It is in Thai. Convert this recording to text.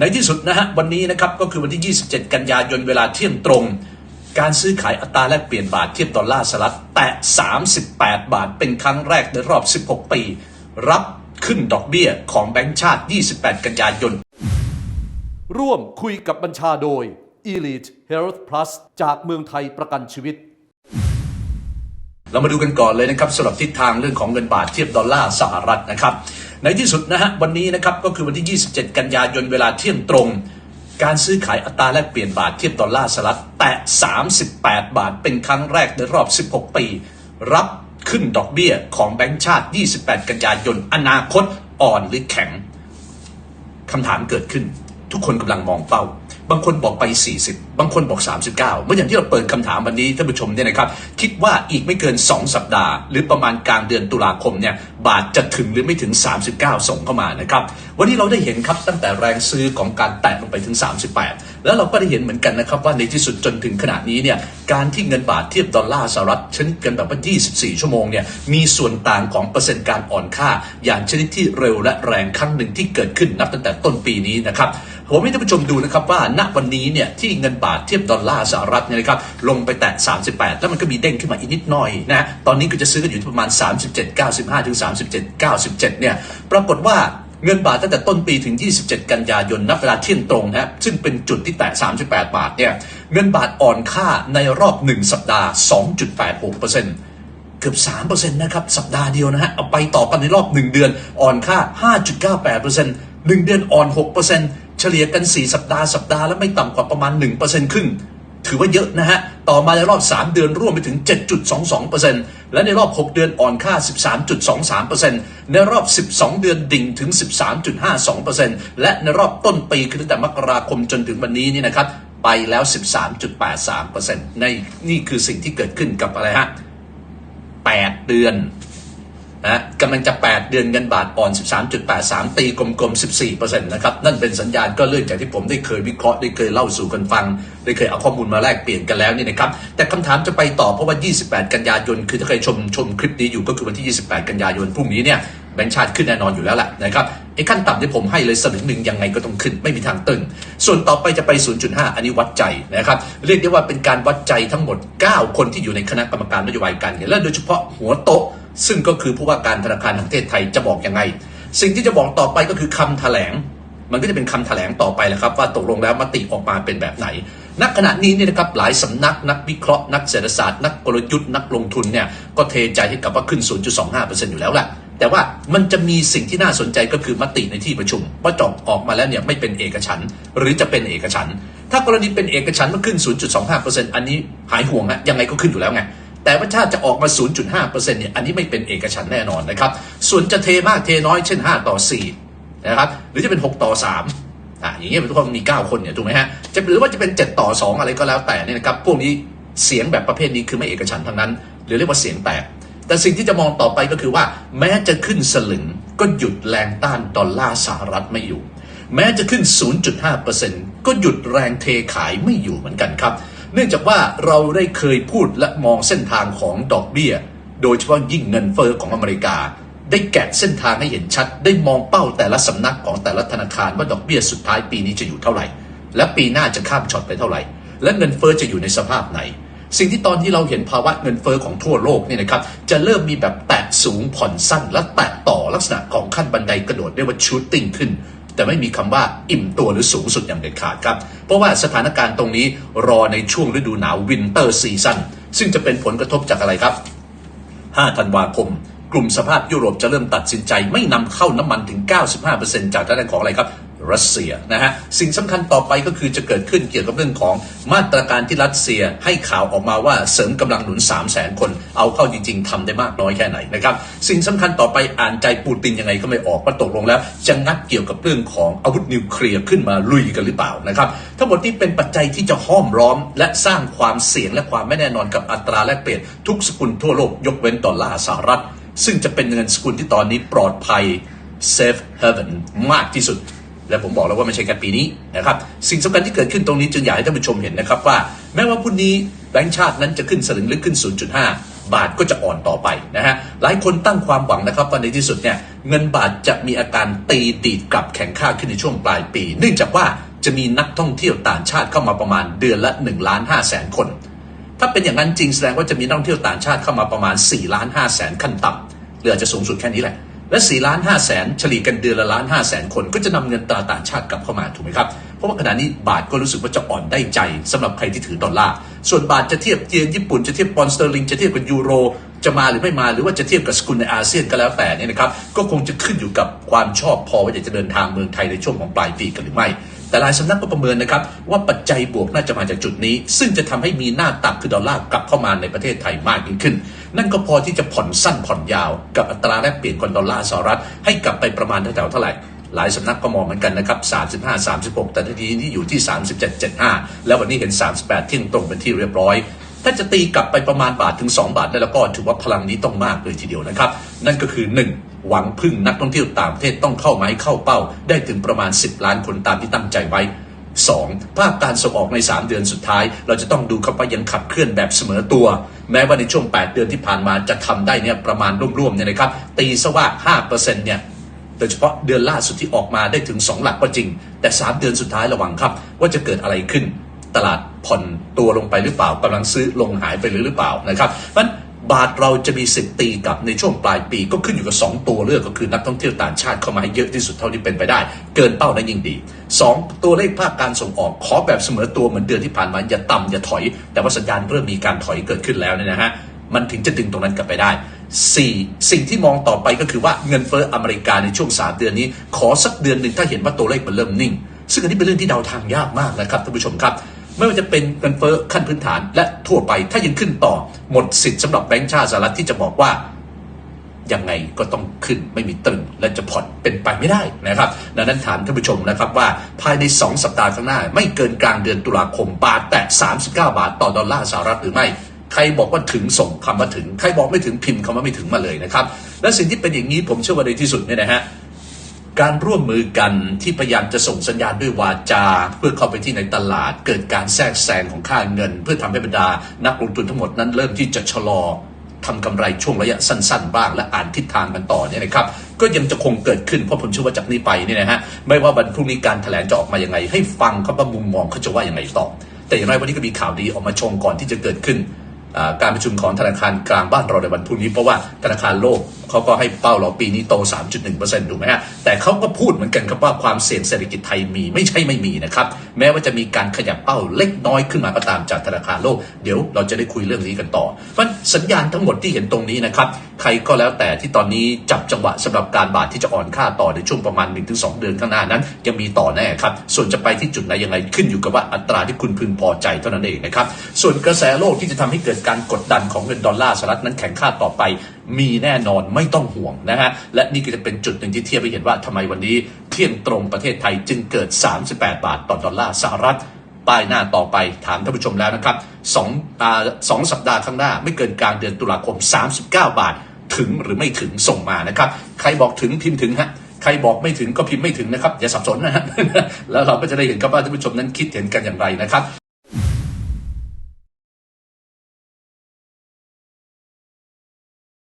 ในที่สุดนะฮะวันนี้นะครับก็คือวันที่ 27 กันยายนเวลาเที่ยงตรง การซื้อขายอัตราแลกเปลี่ยนบาทเทียบดอลลาร์สหรัฐแตะ 38 บาทเป็นครั้งแรกในรอบ 16 ปี รับขึ้นดอกเบี้ยของแบงก์ชาติ 28 กันยายน ร่วมคุยกับบัญชาโดย Elite Health Plus จากเมืองไทยประกันชีวิต เรามาดูกันก่อนเลยนะครับสำหรับทิศทางเรื่องของเงินบาทเทียบดอลลาร์สหรัฐนะครับ ในที่สุดนะฮะวันนี้นะครับก็คือวันที่ 27 กันยายนเวลาเที่ยงตรง การซื้อขายอัตราแลกเปลี่ยนบาทเทียบดอลลาร์สหรัฐแตะ 38 บาท เป็นครั้งแรกในรอบ 16 ปี รับขึ้นดอกเบี้ยของแบงก์ชาติ 28 กันยายนอนาคตอ่อนหรือแข็งคำถามเกิดขึ้น ทุกคนกำลังมองเป้า บางคนบอกไป 40 บางคนบอก 39 เมื่ออย่างที่เราเปิดคำถามวันนี้ท่านผู้ชมเนี่ยนะครับ คิดว่าอีกไม่เกิน 2 สัปดาห์ หรือประมาณกลางเดือนตุลาคมเนี่ยบาทจะถึงหรือไม่ถึง 39 ส่งเข้ามานะครับ วันนี้เราได้เห็นครับตั้งแต่แรงซื้อของการแตะลงไปถึง 38 แล้วเราก็ได้เห็นเหมือนกันนะครับว่าในที่สุดจนถึงขณะนี้เนี่ยการที่เงินบาทเทียบดอลลาร์สหรัฐชนิดกันแบบว่า 24 ชั่วโมงเนี่ยมีส่วนต่างของเปอร์เซ็นต์การอ่อนค่า อย่างชนิดที่เร็วและแรงครั้งหนึ่งที่เกิดขึ้นนับตั้งแต่ต้นปีนี้นะครับผมให้ท่านผู้ชมดูนะครับว่าณวันนี้เนี่ยที่เงินบาทเทียบดอลลาร์สหรัฐเนี่ยนะครับลงไปแตะ 38 แล้วมันก็มีเด้งขึ้นมาอีกนิดหน่อยนะตอนนี้ก็จะซื้อกันอยู่ที่ประมาณ 37.95 ถึง 37.97 เนี่ยปรากฏว่าเงินบาทตั้งแต่ต้นปีถึง 27 กันยายนนับเวลาเที่ยงตรงนะซึ่งเป็นจุดที่แตะ 38 บาทเนี่ยเงินบาทอ่อนค่าในรอบ 1 สัปดาห์ 2.86%เกือบ 3%นะครับ สัปดาห์เดียวนะฮะ เอาไปต่อกันในรอบ 1 เดือน อ่อนค่า 5.98% 1 เดือนอ่อน 6% เฉลี่ยกัน 4 สัปดาห์สัปดาห์ละไม่ต่ำกว่าประมาณ 1%ครึ่ง ถือว่าเยอะนะฮะ ต่อมาในรอบ 3 เดือนร่วมไปถึง 7.22%และในรอบ 6 เดือนอ่อนค่า 13.23%ในรอบ 12 เดือนดิ่งถึง 13.52%และในรอบต้นปีคือตั้งแต่มกราคมจนถึงวันนี้นี่นะครับไปแล้ว 13.83%ในนี่คือสิ่งที่เกิดขึ้นกับอะไรฮะ8เดือน นะกำลังจะ 8 เดือนเงินบาทอ่อน 13.83 ตีกลมๆ 14%นะครับ นั่นเป็นสัญญาณก็เรื่องจากที่ผมได้เคยวิเคราะห์ได้เคยเล่าสู่กันฟัง ได้เคยเอาข้อมูลมาแลกเปลี่ยนกันแล้วนี่นะครับ แต่คำถามจะไปต่อเพราะว่า 28 กันยายน คือถ้าใครชมชมคลิปนี้อยู่ก็คือวันที่ 28 กันยายนพรุ่งนี้เนี่ยแบงก์ชาติขึ้นแน่นอนอยู่แล้วแหละนะครับไอ้ขั้นต่ำที่ผมให้เลยสลึงหนึ่งยังไงก็ต้องขึ้นไม่มีทางตึง ส่วนต่อไปจะไป 0.5 อันนี้วัดใจนะครับเรียกได้ว่าเป็นการวัดใจทั้งหมด 9 คนที่อยู่ในคณะกรรมการนโยบายการเงินและโดยเฉพาะหัวโต๊ะ ซึ่งก็คือผู้ว่าการธนาคารแห่งประเทศไทยจะบอกยังไง สิ่งที่จะบอกต่อไปก็คือคำแถลง มันก็จะเป็นคำแถลงต่อไปแหละครับ ว่าตกลงแล้วมติออกมาเป็นแบบไหนณขณะนี้เนี่ยนะครับหลายสำนักนักวิเคราะห์นักเศรษฐศาสตร์นักกลยุทธ์นักลงทุนเนี่ยก็เทใจให้กับว่าขึ้น 0.25%อยู่แล้วแหละแต่ว่ามันจะมีสิ่งที่น่าสนใจก็คือมติในที่ประชุมว่าจบออกมาแล้วเนี่ยไม่เป็นเอกฉันท์หรือจะเป็นเอกฉันท์ถ้ากรณีเป็นเอกฉันท์มันขึ้น 0.25%อันนี้หายห่วงฮะยังไงก็ขึ้นอยู่แล้วไง แต่ว่าถ้าจะออกมา 0.5%เนี่ยอันนี้ไม่เป็นเอกฉันแน่นอนนะครับ ส่วนจะเทมากเทน้อยเช่น 5 ต่อ 4 นะครับ หรือจะเป็น 6 ต่อ 3อะอย่างเงี้ยเป็นทุกคนมี 9 คนเนี่ยถูกไหมฮะจะหรือว่าจะเป็น 7 ต่อ 2 อะไรก็แล้วแต่เนี่ยนะครับพวกนี้เสียงแบบประเภทนี้คือไม่เอกฉันท์ทั้งนั้น หรือเรียกว่าเสียงแตกแต่สิ่งที่จะมองต่อไปก็คือว่า แม้จะขึ้นสลึงก็หยุดแรงต้านดอลลาร์สหรัฐไม่อยู่ แม้จะขึ้น 0.5%ก็หยุดแรงเทขายไม่อยู่เหมือนกันครับ เนื่องจากว่าเราได้เคยพูดและมองเส้นทางของดอกเบี้ย โดยเฉพาะยิ่งเงินเฟอ้อของอเมริกา ได้แกะเส้นทางให้เห็นชัด ได้มองเป้าแต่ละสำนักของแต่ละธนาคารว่าดอกเบี้ยสุดท้ายปีนี้จะอยู่เท่าไหร่ และปีหน้าจะข้ามช็อตไปเท่าไหร่ และเงินเฟอ้อจะอยู่ในสภาพไหน สิ่งที่ตอนที่เราเห็นภาวะเงินเฟอ้อของทั่วโลกเนี่ยนะครับจะเริ่มมีแบบแตะสูงผ่อนสั้นและแตะต่อลักษณะของขั้นบันไดกระโดดเรียกว่าชูตติ้งขึ้น แต่ไม่มีคำว่าอิ่มตัวหรือสูงสุดอย่างเด็ดขาดครับ เพราะว่าสถานการณ์ตรงนี้รอในช่วงฤดูหนาววินเตอร์ซีซั่นซึ่งจะเป็นผลกระทบจากอะไรครับ 5 ธันวาคม กลุ่มสภาพยุโรปจะเริ่มตัดสินใจ ไม่นำเข้าน้ำมันถึง 95%จากทางด้านของอะไรครับ รัสเซียนะฮะสิ่งสำคัญต่อไปก็คือจะเกิดขึ้นเกี่ยวกับเรื่องของมาตรการที่รัสเซียให้ข่าวออกมาว่าเสริมกำลังหนุน 3 0 0แสนคน เอาเข้าจริง ๆทำได้มากน้อยแค่ไหนนะครับสิ่งสำคัญต่อไปอ่านใจปูตินยังไงก็ไม่ออกว่าตกลงแล้ว จะงัดเกี่ยวกับเรื่องของอาวุธนิวเคลียร์ขึ้นมาลุยกันหรือเปล่านะครับทั้งหมดนี้เป็นปัจจัยที่จะห้อมล้อม และสร้างความเสี่ยงและความไม่แน่นอนกับอัตราแลกเปลี่ยนทุกสกุลทั่วโลกยกเว้นดอลลาร์สหรัฐ ซึ่งจะเป็นเงินสกุลที่ตอนนี้ปลอดภัย safe haven มากที่สุด และผมบอกแล้วว่าไม่ใช่แค่ปีนี้นะครับสิ่งสำคัญที่เกิดขึ้นตรงนี้จึงอยากให้ท่านผู้ชมเห็นนะครับว่า แม้ว่าพรุ่งนี้แบงก์ชาตินั้นจะขึ้นสลึงหรือขึ้น 0.5 บาทก็จะอ่อนต่อไปนะฮะหลายคนตั้งความหวังนะครับว่าในที่สุดเนี่ยเงินบาทจะมีอาการตีดีดกลับแข็งค่าขึ้นในช่วงปลายปี เนื่องจากว่าจะมีนักท่องเที่ยวต่างชาติเข้ามาประมาณเดือนละ1ล้าน5แสนคน ถ้าเป็นอย่างนั้นจริงแสดงว่าจะมีนักท่องเที่ยวต่างชาติเข้ามาประมาณ4ล้าน5แสนขั้นต่ำเหรือจะสูงสุดแค่นี้แหละ และ4ล้าน5แสนเฉลี่ยกันเดือนละล้าน5แสนคนก็จะนำเงินตราต่างชาติกลับเข้ามาถูกไหมครับ เพราะว่าขณะนี้บาทก็รู้สึกว่าจะอ่อนได้ใจสำหรับใครที่ถือดอลลาร์ ส่วนบาทจะเทียบเยนญี่ปุ่นจะเทียบปอนด์สเตอร์ลิงจะเทียบกับยูโร จะมาหรือไม่มาหรือว่าจะเทียบกับสกุลในอาเซียนก็แล้วแต่เนี่ยนะครับก็คงจะขึ้นอยู่กับความชอบพอว่าจะเดินทางเมืองไทยในช่วงของปลายปีกันหรือไม่ แต่หลายสำนักก็ประเมินนะครับ ว่าปัจจัยบวกน่าจะมาจากจุดนี้ ซึ่งจะทำให้มีหน้าตักคือดอลลาร์กลับเข้ามาในประเทศไทยมากยิ่งขึ้น นั่นก็พอที่จะผ่อนสั้นผ่อนยาวกับอัตราแลกเปลี่ยนของดอลลาร์สหรัฐให้กลับไปประมาณแถวๆเท่าไหร่หลายสำนักก็มองเหมือนกันนะครับ 35 36 แต่ทีนี้อยู่ที่ 37 75 แล้ววันนี้เห็น 38เที่ยงตรงเป็นที่เรียบร้อย ถ้าจะตีกลับไปประมาณบาทถึง 2 บาทได้แล้วก็ถือว่าพลังนี้ต้องมากเลยทีเดียวนะครับ นั่นก็คือ 1. หวังพึ่งนักท่องเที่ยวต่างประเทศต้องเข้าไม้เข้าเป้า ได้ถึงประมาณ 10 ล้านคนตามที่ตั้งใจไว้ 2. ภาคการส่งออกใน 3 เดือนสุดท้าย เราจะต้องดูครับว่ายังขับเคลื่อนแบบเสมอตัว แม้ว่าในช่วง 8 เดือนที่ผ่านมาจะทำได้เนี่ยประมาณร่วมๆเนี่ยนะครับ ตีซะว่า 5%เนี่ยโดยเฉพาะเดือนล่าสุดที่ออกมาได้ถึง 2 หลักก็จริง แต่ 3 เดือนสุดท้ายระวังครับ ว่าจะเกิดอะไรขึ้น ตลาดผ่อนตัวลงไปหรือเปล่ากำลังซื้อลงหายไปหรือหรือเปล่านะครับเพราะฉะนั้น บาทเราจะมีสิทธิ์ตีกลับในช่วงปลายปีก็ขึ้นอยู่กับ 2 ตัวเลือกก็คือนักท่องเที่ยวต่างชาติเข้ามาให้เยอะที่สุดเท่าที่เป็นไปได้ เกินเป้านั้นยิ่งดี 2 ตัวเลขภาคการส่งออกขอแบบเสมอตัวเหมือนเดือนที่ผ่านมาอย่าต่ำอย่าถอย แต่ว่าสัญญาณเริ่มมีการถอยเกิดขึ้นแล้วเนี่ยนะฮะมันถึงจะดึงตรงนั้นกลับไปได้ 4. สิ่งที่มองต่อไปก็คือว่าเงินเฟ้ออเมริกาในช่วง 3 เดือนนี้ ขอสักเดือนหนึ่งถ้าเห็นว่าตัวเลขมันเริ่มนิ่ง ซึ่งอันนี้เป็นเรื่องที่เดาทางยากมากนะครับท่านผู้ชมครับ ไม่ว่าจะเป็นเงินเฟ้อขั้นพื้นฐานและทั่วไปถ้ายังขึ้นต่อหมดสิทธิ์สำหรับแบงก์ชาติสหรัฐที่จะบอกว่ายังไงก็ต้องขึ้นไม่มีตึงและจะผ่อนเป็นไปไม่ได้นะครับ ดังนั้นถามท่านผู้ชมนะครับว่าภายใน 2 สัปดาห์ข้างหน้า ไม่เกินกลางเดือนตุลาคมบาทแตะ 39 บาทต่อดอลลาร์สหรัฐหรือไม่ ใครบอกว่าถึงส่งคำว่าถึง ใครบอกไม่ถึงพิมพ์คำว่าไม่ถึงมาเลยนะครับ และสิ่งที่เป็นอย่างนี้ผมเชื่อว่าในที่สุดเนี่ยนะฮะ การร่วมมือกันที่พยายามจะส่งสัญญาณด้วยวาจา เพื่อเข้าไปที่ในตลาด เกิดการแทรกแซงของค่าเงิน เพื่อทำให้บรรดา นักลงทุนทั้งหมดนั้นเริ่มที่จะชะลอทำกำไรช่วงระยะสั้นๆ บ้างและอ่านทิศทางกันต่อเนี่ยนะครับ ก็ยังจะคงเกิดขึ้นเพราะผมเชื่อว่าจากนี้ไปเนี่ยนะฮะไม่ว่าวันพรุ่งนี้การแถลงจะออกมายังไง ให้ฟังครับว่ามุมมองเขาจะว่าอยังไงต่อ แต่อย่างไรวันนี้ก็มีข่าวดีออกมาชงก่อนที่จะเกิดขึ้นการประชุมของธนาคารกลางบ้านเราในวันพรุ่งนี้เพราะว่าธนาคารโลก เขาก็ให้เป้าเราปีนี้โต 3.1%ถูกไหมฮะ แต่เขาก็พูดเหมือนกันครับว่าความเสี่ยงเศรษฐกิจไทยมีไม่ใช่ไม่มีนะครับ แม้ว่าจะมีการขยับเป้าเล็กน้อยขึ้นมาก็ตามจากธนาคารโลก เดี๋ยวเราจะได้คุยเรื่องนี้กันต่อเพราะสัญญาณทั้งหมดที่เห็นตรงนี้นะครับ ใครก็แล้วแต่ที่ตอนนี้จับจังหวะสำหรับการบาทที่จะอ่อนค่าต่อในช่วงประมาณ 1-2 เดือนข้างหน้านั้นยังมีต่อแน่ครับ ส่วนจะไปที่จุดไหนยังไงขึ้นอยู่กับว่าอัตราที่คุณพึงพอใจเท่านั้นเองนะครับ ส่วนกระแสโลกที่จะทำให้เกิดการกดดันของเงินดอลลาร์สหรัฐนั้นแข็งค่าต่อไป มีแน่นอนไม่ต้องห่วงนะฮะ และนี่ก็จะเป็นจุดหนึ่งที่เทียบให้เห็นว่าทำไมวันนี้เที่ยงตรงประเทศไทยจึงเกิด 38 บาทต่อดอลลาร์สหรัฐป้ายหน้าต่อไปถามท่านผู้ชมแล้วนะครับสองสองสัปดาห์ข้างหน้า ไม่เกินกลางเดือนตุลาคม 39 บาท ถึงหรือไม่ถึงส่งมานะครับ ใครบอกถึงพิมพ์ถึงฮะใครบอกไม่ถึงก็พิมพ์ไม่ถึงนะครับ อย่าสับสนนะฮะแล้วเราก็จะได้เห็นครับว่าท่านผู้ชมนั้นคิดเห็นกันอย่างไรนะครับ